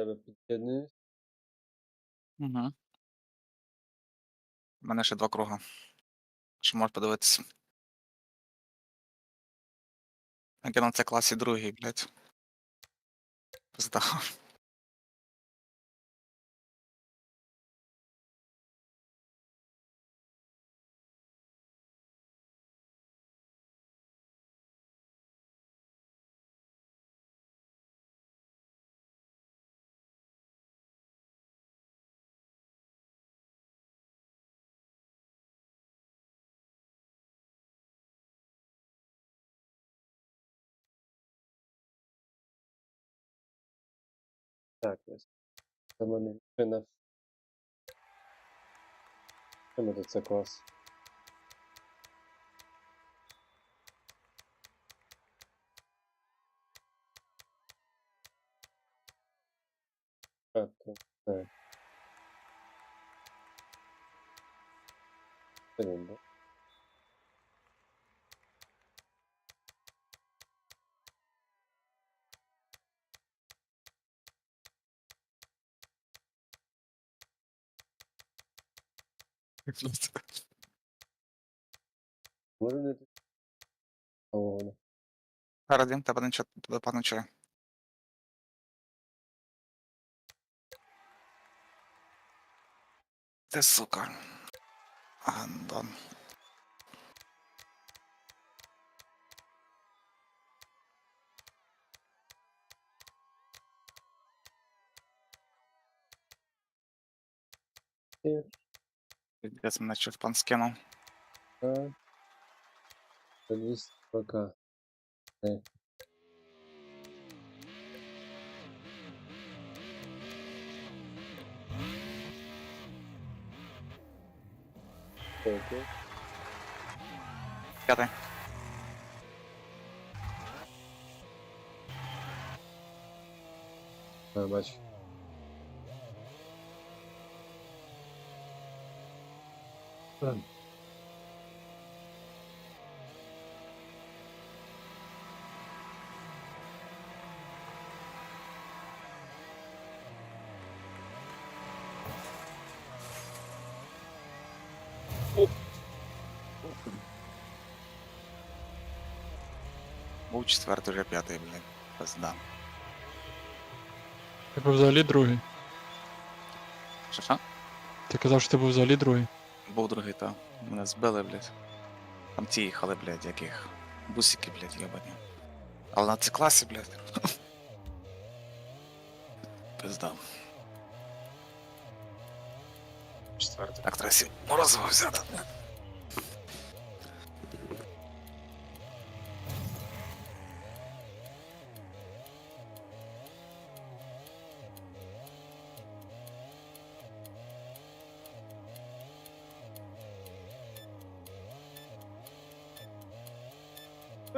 тебе під'єднуюсь. Угу. У мене ще два круга. Що можеш подивитися. Я на це класі другий, блядь. Пизда. Так, ось. Це в мене машина. Що ми тут це клас? Так, так, так. Секунду. Може не тут? А воно. Піздець мене чуть скинув. А. 200 пока. Е. Окей. П'ятий. А, бачу. Ладно. Був четвертий, вже п'ятий, блядь. Пизда. Ти був взагалі другий. Що? Ти казав, що ти був взагалі другий. Був другий, та. Мене збили, блядь. Там ті їхали, блядь, яких. Бусики, блядь, єбані. Але на це класі, блядь. Пизда. Четвертий. Так, треба сі морозиво взяти.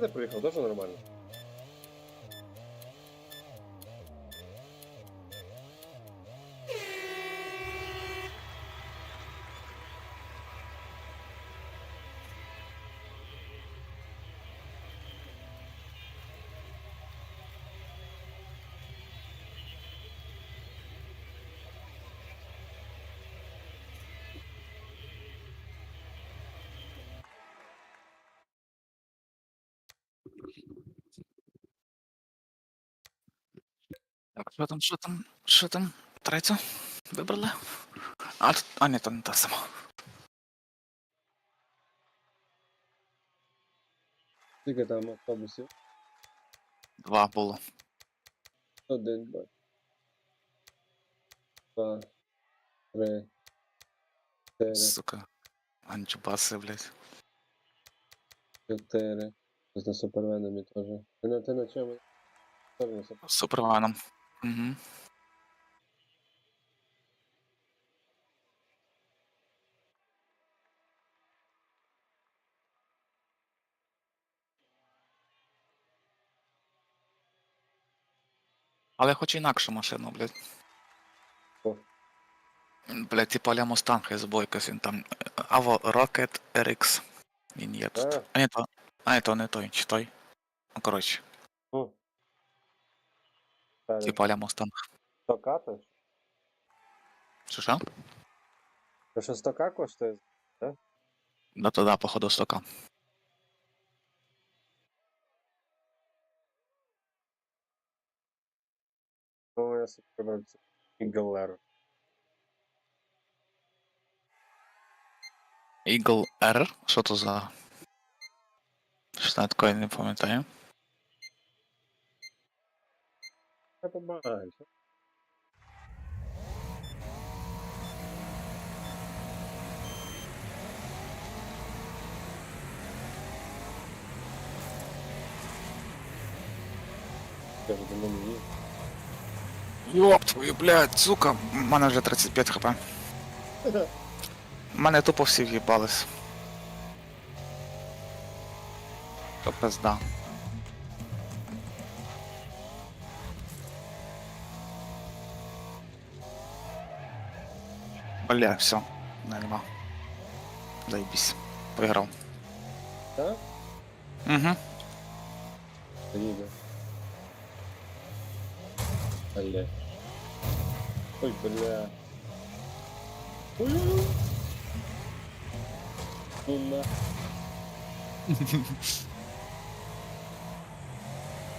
Ти приїхав? Дуже нормально. Так, що там, що там, що там? Третю? Вибрали? А, а ні, то не та сама. Скільки там автобусів? Два було. Один, два. Два. Три. Чотири. Сука. Анчубаси, блядь. Чотири. З на супервенами теж. Ти на ти на чому? Суперменом. Угу. Але я хочу інакшу машину, блядь. О. Блядь, типа Аля Мустанг, забув якось він там. Аво Rocket RX. Він є тут. А. А ні, то. А ні, то не той, чи той. Ну, коротше, О. Перед. типа Аля Мустанг. 100к то? Що що? То що 100к коштує? Да, то да, походу стока. Ну, я собі вибрав цю Галеру. Eagle R. Що то за. Що я такої не пам'ятаю. Я побачу. Кажу, до мене є. Йоп твою, блядь, сука, в мене вже 35 хп. У мене тупо всі в'їбались. То пизда. Бля, все, не, нема. Заебись. Виграв. Так? Угу. Їде. Бля. Ой, бля. Ой-ой-ой. Ну на.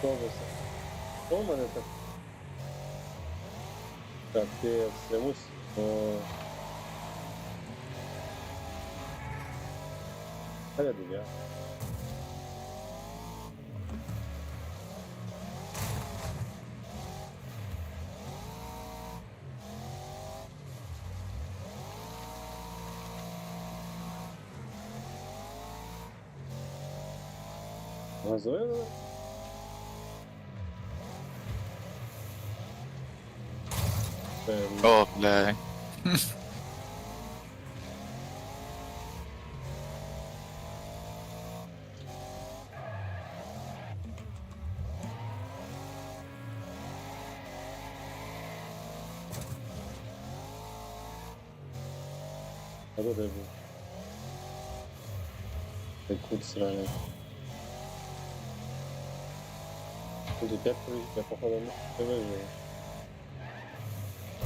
Що ви це? Що в мене так? Капець, я мусь... О. А я дев'ятий. Газує? Ем, О, я був. Цей кут сраний. Тут опять проїзд, я походу не не виживу.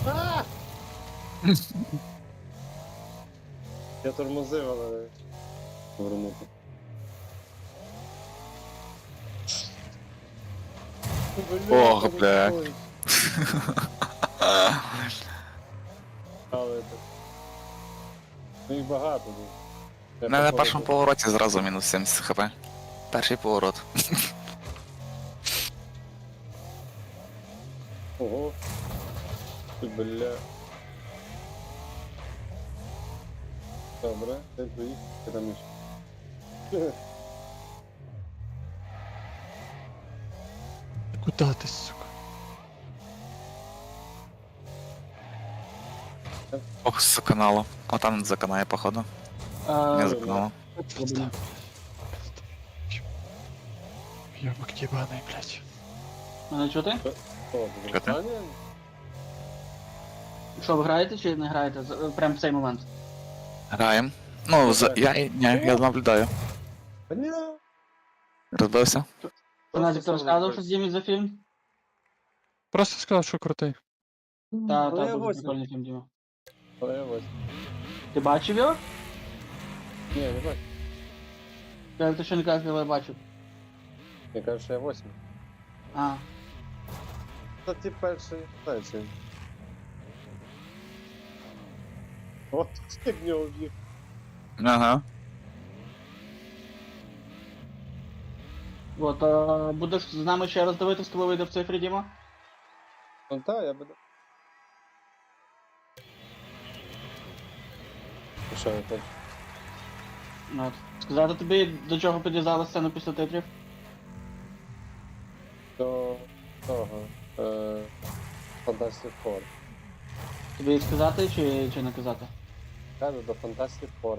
А! Я тормозив, але повернути. Ох, це бля. такой. Але це... Ну їх багато тут. Я на першому тут- повороті зразу мінус 70 хп. Перший поворот. Ого. Ти, бля. Добре, доїхав, ти там іще. Куда ти, сука? Ох, заканало. А там заканає, походу. Не А, заканало. Ёбок ебаный, блядь. Мене чути? О, Що ти? Британія? Що, ви граєте чи не граєте? З- Прям в цей момент. Граєм. Ну, за... я, ні, я наблюдаю. Бля. Розбився. Назік, ти розказував, що знімуть за фільм? Просто сказав, що крутий. Та, Але я та, восьмий. прикольний фільм, Діма. Але я ось. Ти бачив його? Ні, не бачу. Та ти ще не казав, але я бачив. Я кажу, що я восьмий. А, Та ті перші, не знаю чи. От, як в нього в'їхав. Ага. от, а, будеш з нами ще раз дивитися, коли вийде в цифрі, Діма? Ну так, я буду. Ну Ну, Сказати тобі, до чого підв'язала сцену після титрів? До того. Е, Fantastic Four. Тобі сказати чи, чи не казати? Кажу, до Fantastic Four.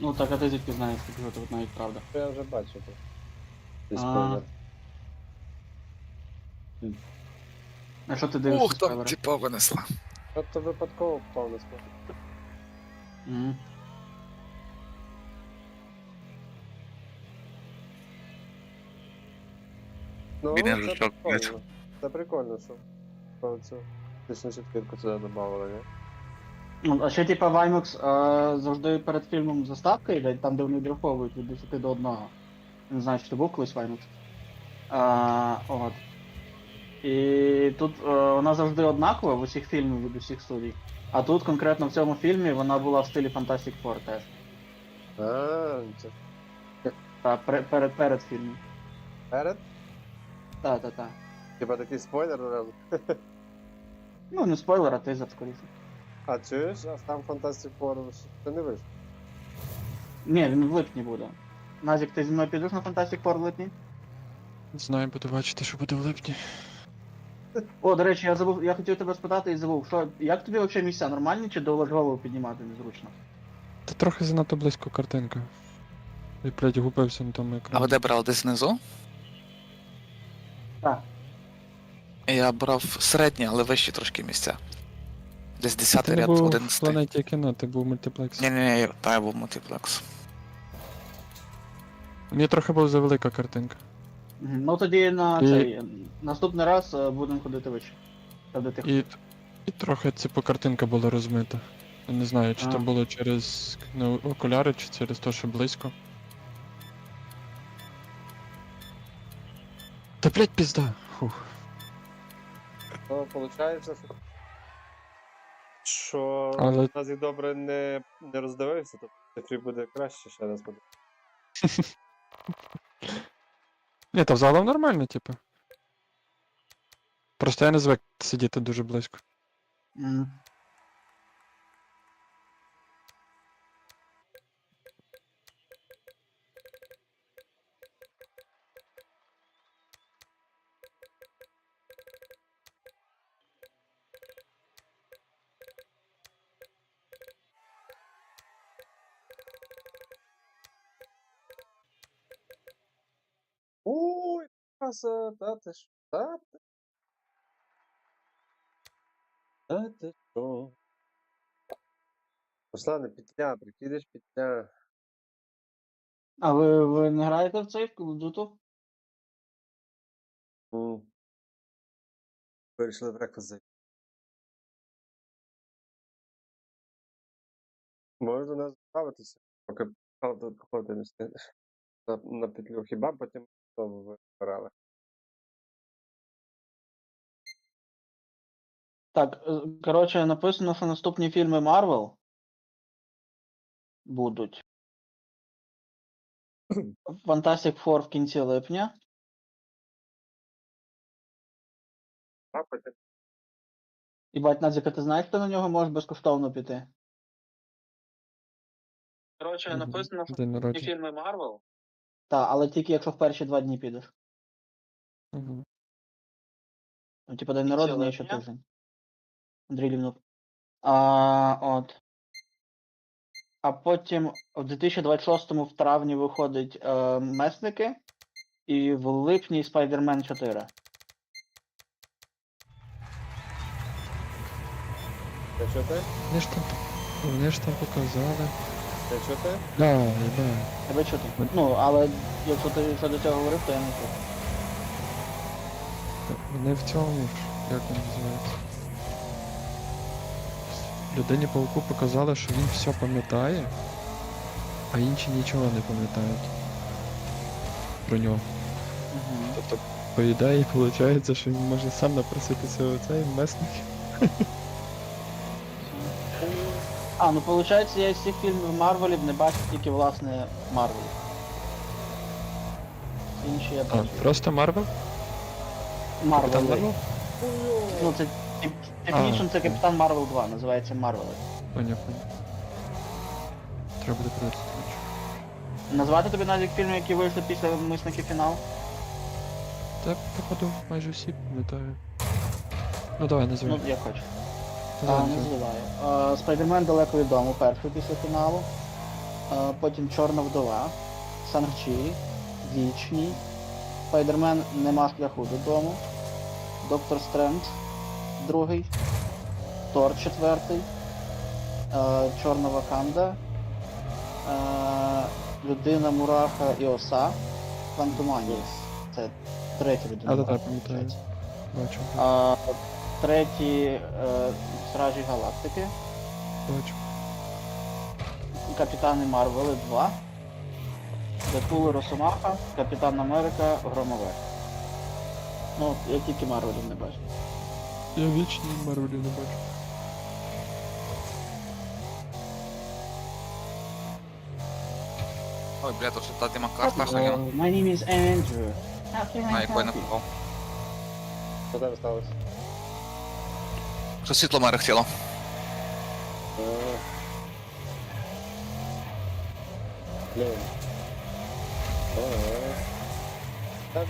Ну так, а ти звідки знаєш, що тут навіть правда. Я вже бачив. тут. Цей А. А що ти дивишся? Ух, там спойлери? типа винесла. Тобто випадково впав на спойлер. Мгм. Ну, Бідний це жучок, прикольно. Це прикольно, що типа цю четвірку сюди додавали, ні? Ну, а ще типа в IMAX е, завжди перед фільмом заставка йде, там де вони драховують від 10 до 1. Не знаю, чи ти був колись в IMAX. А, от. І тут е, вона завжди однакова в усіх фільмах від усіх студій. А тут конкретно в цьому фільмі вона була в стилі Fantastic Four теж. А, це Та, перед, перед, перед фільмом. перед? Та, та, та. Типа такий спойлер одразу. Ну, не спойлер, а тизер скоріше. А чуєш, а там Fantastic Four ще не вийшло. Ні, він в липні буде. Назік, ти зі мною підеш на Fantastic Four в липні? Не знаю, буду бачити, що буде в липні. О, до речі, я забув, я хотів тебе спитати і забув, що як тобі взагалі місця нормальні чи до голову піднімати незручно? Та трохи занадто близько картинка. І, блядь, губився на тому А екрані. ви де брали десь внизу? Так. Я брав середні, але вищі трошки місця. Десь 10 Ти не ряд, був в 11. планеті кіно, ти був мультиплекс. Ні, ні, ні, та я був мультиплекс. Мені трохи була завелика картинка. Ну тоді на І- цей наступний раз е, будемо ходити вище. Та де ти І, і трохи типу картинка була розмита. Я не знаю, чи А. то було через ну, окуляри, чи через те, що близько. Та блядь, пізда. Фух. То виходить, що. Що Але- нас і добре не, не роздивився, то цифрі буде краще ще раз буде. Ні, та взагалом нормально, типу. Просто я не звик сидіти дуже близько. Мгм. Краса, та ти ж, та ти. Та ти що? Руслане, петля, прикидеш петля. А ви, ви не граєте в цей в Call of Duty? М. Вирішили зайти. Можеш до нас ставитися, поки правда походити не встигнеш. На, на петлю. Хіба потім вибирали. Так, е, коротше, написано, що наступні фільми Marvel будуть. Fantastic Four в кінці липня. І бать Назіка, ти знаєш, хто на нього може безкоштовно піти? Коротше, написано, що наступні фільми Marvel. Так, але тільки якщо в перші два дні підеш. Угу. Ну, типа день народження і ще тиждень. Андрій Лівнук. А, от. А потім в 2026-му в травні виходить е, Месники, і в липні Spider-Man 4. Ти чути? Вони ж там. Вони ж там показали. Ти чути? Да, єба. Тебе чути? Ну, але якщо ти ще до цього говорив, то я не чую. Вони в цьому як він називається. Людині пауку показали, що він все пам'ятає, а інші нічого не пам'ятають. Про нього. Угу. Тобто, по ідеї, виходить, що він може сам напроситися у цей месник. А, ну виходить, я з всіх фільмів Марвелів не бачив тільки власне Марвелів. Інші я А, бачив. просто Марвел? Капітан Марвел. Марвел? Ну, це Definition це Капітан Марвел 2, називається Марвел. Поняв, поняв. Треба буде подивитися. Назвати тобі навіть фільми, які вийшли після мисники фінал? Та, походу, майже всі пам'ятаю. Ну давай, Ну, називай. як хочеш. А, називай. Спайдермен далеко від дому, перший після фіналу. А, потім Чорна вдова, Санг-Чі, Вічні, Спайдермен Нема шляху додому, Доктор Стрендж, другий, Тор четвертий, е, Чорна Ваканда, е, Людина Мураха і Оса, Квантуманія. Це третя людина. А, Мураха. Бачу. А, третій е, Стражі Галактики, Бачу. Капітани Марвели 2, Дедпул Росомаха, Капітан Америка, Громове. Ну, я тільки Марвелів не бачу. Я вічні Марвелів не бачу. Ой, бля, тут що та дима карта хрена. my name is Andrew. How can I На help you? попав. Що там сталося? Що світло мерехтіло. Блін. Так,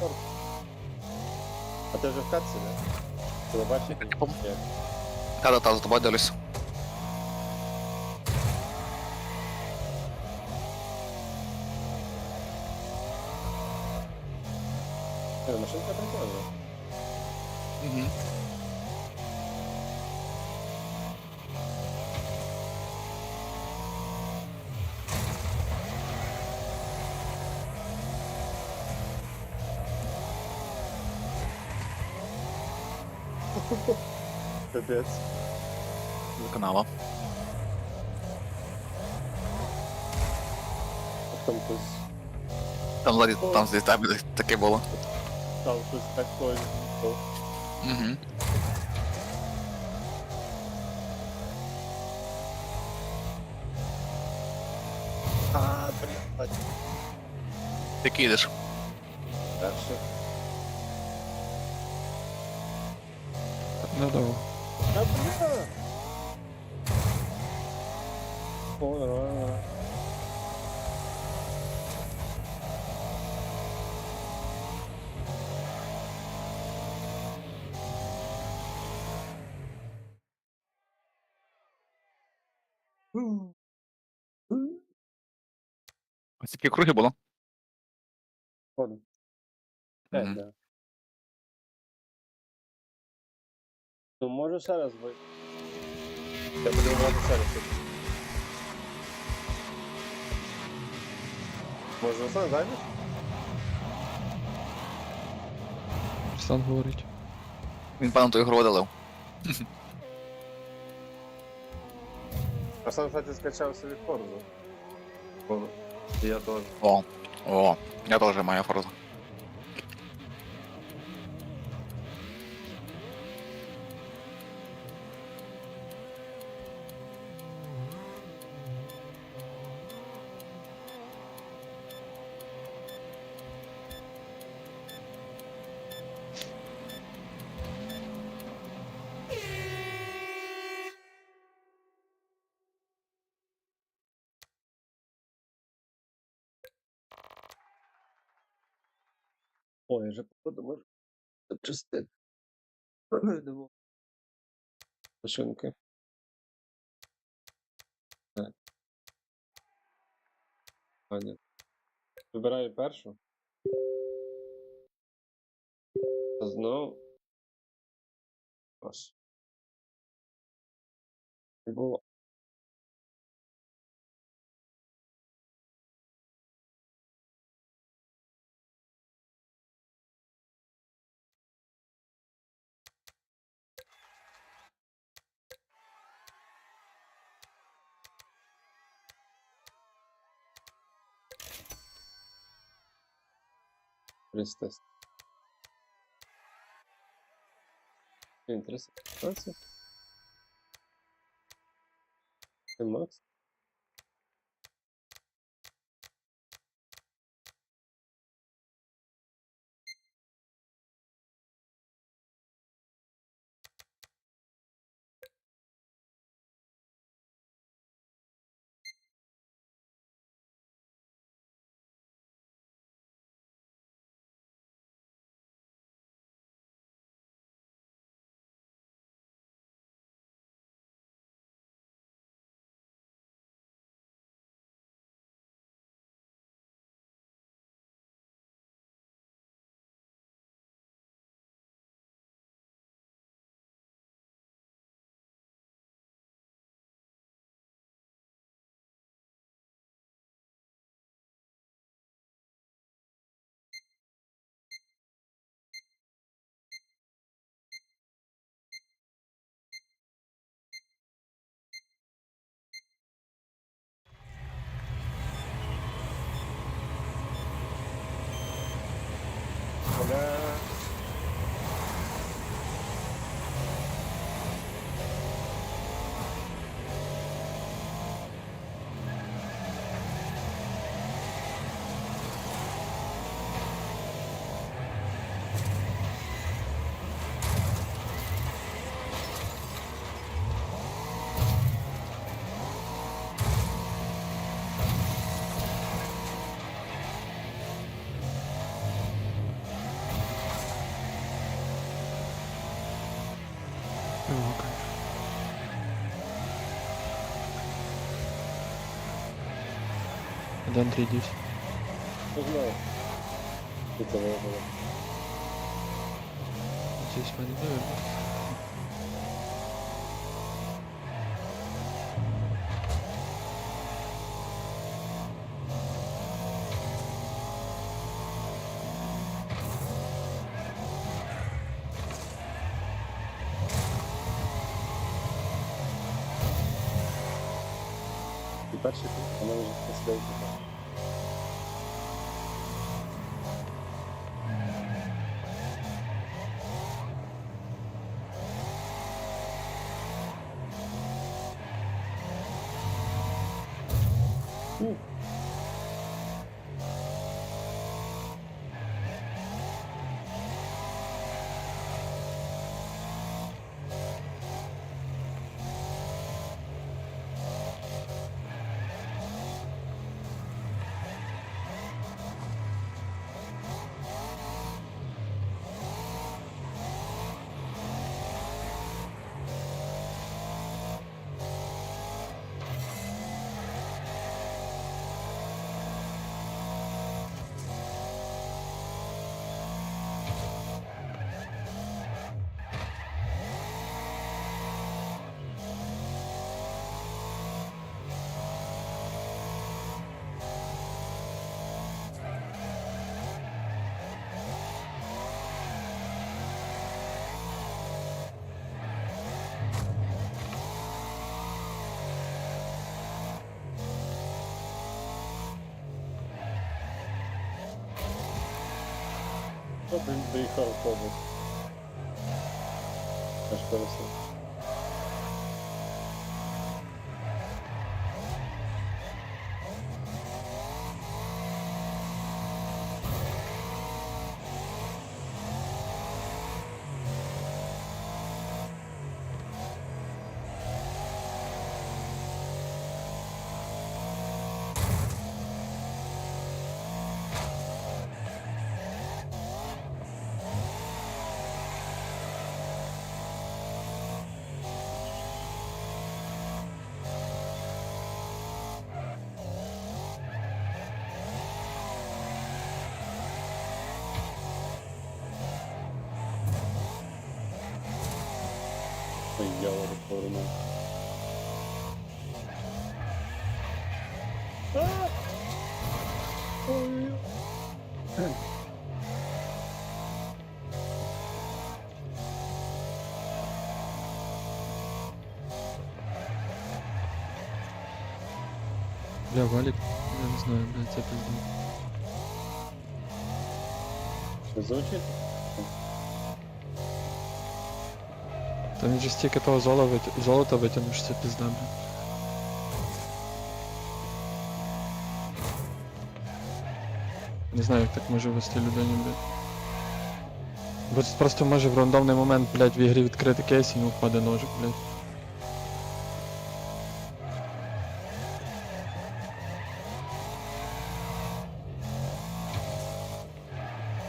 блін. А ти вже в катці, не? Ти не бачиш? Типу. Та-та-та, за тобою дивлюсь. Е, Машинка прикольна. Угу. Капець. Виконала. Там хтось, Там ззаді, там таке було. там хтось такой. був. Угу. А, блядь. Ти кидиш. Перше. Недовго. А, бля. О, нормально. Такі круги було. Ходом. П'ять, Мгм. да. Ну, може ще раз. Я буду грати ще раз. Може, Руслан зайдеш? Руслан говорить. Він певно ту ігру видалив. Руслан, кстати, скачав собі Форзу. Форзу. Я тоже. О, о, я тоже моя форзу. Ой, я вже походу можу частин. Думав. Машинки. Аня. Вибираю першу. Знову. Було. Престест. Интересно. 15. Ты Макс? Де Андрій дівся? Не знаю. Що це було? Здесь мене не видно. І перший тут, вона вже посидить. Хто доїхав автобус? Аж пересив. Ой, я вже повернув. Бля, валік, я не знаю, бля, це пизда. Що Та він же стільки того золота витягнув, що це пизда, бля. Не знаю, як так може вести людині, блядь. Бо просто може в рандомний момент, блядь, в ігрі відкрити кейс і йому впаде ножик, блядь.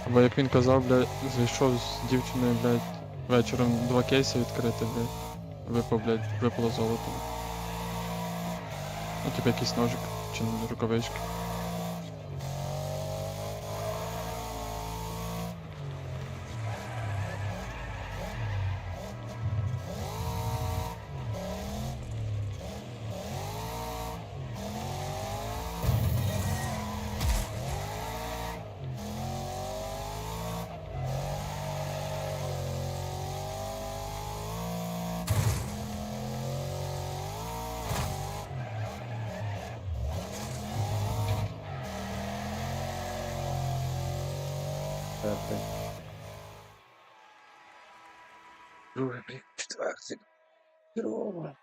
Або як він казав, блядь, зайшов з дівчиною, блядь, вечором два кейси відкрити, блядь. Випав, блядь, випало золото. Ну, типу якийсь ножик чи рукавички. Здорово.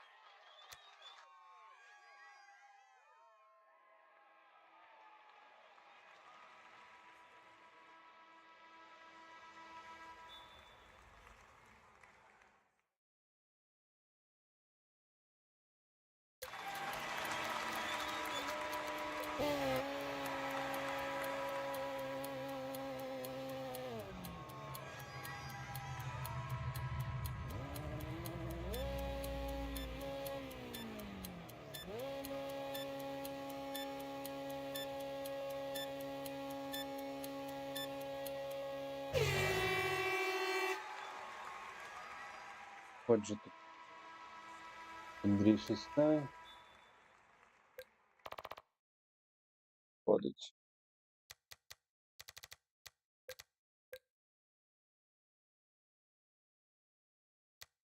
Отже тут. Андрій Шестай.